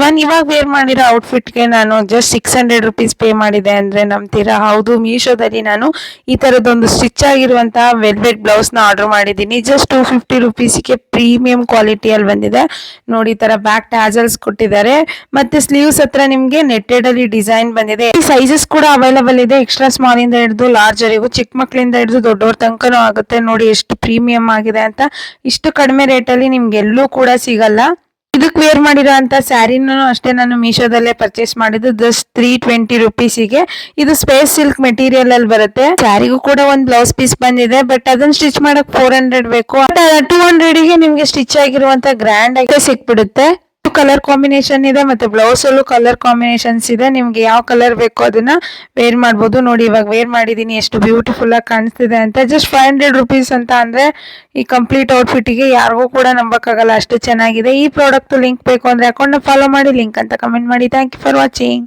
ಇವನ್ ಇವಾಗ ವೇರ್ ಮಾಡಿರೋ ಔಟ್ಫಿಟ್ಗೆ ನಾನು just six hundred rupees pay ಮಾಡಿದೆ ಅಂದ್ರೆ ನಂಬ್ತೀರಾ? ಹೌದು, ಮೀಶೋದಲ್ಲಿ ನಾನು ಈ ತರದೊಂದು ಸ್ಟಿಚ್ ಆಗಿರುವಂತಹ ವೆಲ್ವೆಟ್ ಬ್ಲೌಸ್ನ ಆರ್ಡರ್ ಮಾಡಿದ್ದೀನಿ. ಜಸ್ಟ್ ಟೂ ಫಿಫ್ಟಿ ರುಪೀಸ್ಗೆ ಪ್ರೀಮಿಯಂ ಕ್ವಾಲಿಟಿಯಲ್ಲಿ ಬಂದಿದೆ. ನೋಡಿ ತರ ಬ್ಯಾಕ್ ಟ್ಯಾಜಲ್ಸ್ ಕೊಟ್ಟಿದ್ದಾರೆ. ಮತ್ತೆ ಸ್ಲೀವ್ಸ್ ಹತ್ರ ನಿಮ್ಗೆ ನೆಟ್ಟೆಡ್ ಅಲ್ಲಿ ಡಿಸೈನ್ ಬಂದಿದೆ. ಈ ಸೈಜಸ್ ಕೂಡ ಅವೈಲಬಲ್ ಇದೆ. ಎಕ್ಸ್ಟ್ರಾ ಸ್ಮಾಲ್ ಇಂದ ಹಿಡಿದು ಲಾರ್ಜ್ ವರೆಗೂ ಚಿಕ್ಕ ಮಕ್ಕಳಿಂದ ಹಿಡಿದು ದೊಡ್ಡವ್ರ ತನಕನೂ ಆಗುತ್ತೆ. ನೋಡಿ, ಎಷ್ಟು ಪ್ರೀಮಿಯಂ ಆಗಿದೆ ಅಂತ. ಇಷ್ಟು ಕಡಿಮೆ ರೇಟಲ್ಲಿ ನಿಮ್ಗೆ ಎಲ್ಲೂ ಕೂಡ ಸಿಗಲ್ಲ. ಇದಕ್ಕೆ ವೇರ್ ಮಾಡಿರೋ ಅಂತ ಸ್ಯಾರಿನೂ ಅಷ್ಟೇ ನಾನು ಮೀಶೋದಲ್ಲೇ ಪರ್ಚೇಸ್ ಮಾಡಿದ್ದು ಜಸ್ಟ್ ತ್ರೀ ಟ್ವೆಂಟಿ ರುಪೀಸಿಗೆ ಇದು ಸ್ಪೇಸ್ ಸಿಲ್ಕ್ ಮೆಟೀರಿಯಲ್ ಅಲ್ಲಿ ಬರುತ್ತೆ. ಸ್ಯಾರಿಗೂ ಕೂಡ ಒಂದು ಬ್ಲೌಸ್ ಪೀಸ್ ಬಂದಿದೆ ಬಟ್ ಅದನ್ನ ಸ್ಟಿಚ್ ಮಾಡಕ್ ಫೋರ್ ಹಂಡ್ರೆಡ್ ಬೇಕು. ಟೂ ಹಂಡ್ರೆಡ್ಗೆ ನಿಮ್ಗೆ ಸ್ಟಿಚ್ ಆಗಿರುವಂತ ಗ್ರ್ಯಾಂಡ್ ಆಗಿ ಸಿಕ್ಬಿಡುತ್ತೆ. ಕಲರ್ ಕಾಂಬಿನೇಷನ್ ಇದೆ ಮತ್ತೆ ಬ್ಲೌಸ್ ಅಲ್ಲೂ ಕಲರ್ ಕಾಂಬಿನೇಷನ್ಸ್ ಇದೆ. ನಿಮ್ಗೆ ಯಾವ ಕಲರ್ ಬೇಕೋ ಅದನ್ನ ವೇರ್ ಮಾಡ್ಬೋದು. ನೋಡಿ, ಇವಾಗ ವೇರ್ ಮಾಡಿದೀನಿ. ಎಷ್ಟು ಬ್ಯೂಟಿಫುಲ್ ಆಗಿ ಕಾಣಿಸ್ತಿದೆ ಅಂತ. ಜಸ್ಟ್ ಫೈವ್ ಹಂಡ್ರೆಡ್ ರುಪೀಸ್ ಅಂತ ಅಂದ್ರೆ ಈ ಕಂಪ್ಲೀಟ್ ಔಟ್ಫಿಟ್ಗೆ ಯಾರಿಗೂ ಕೂಡ ನಂಬಕ್ಕಾಗಲ್ಲ. ಅಷ್ಟು ಚೆನ್ನಾಗಿದೆ. ಈ ಪ್ರಾಡಕ್ಟ್ ಲಿಂಕ್ ಬೇಕು ಅಂದ್ರೆ ಅಕೌಂಟ್ ಫಾಲೋ ಮಾಡಿ. ಲಿಂಕ್ ಅಂತ ಕಮೆಂಟ್ ಮಾಡಿ. Thank you for watching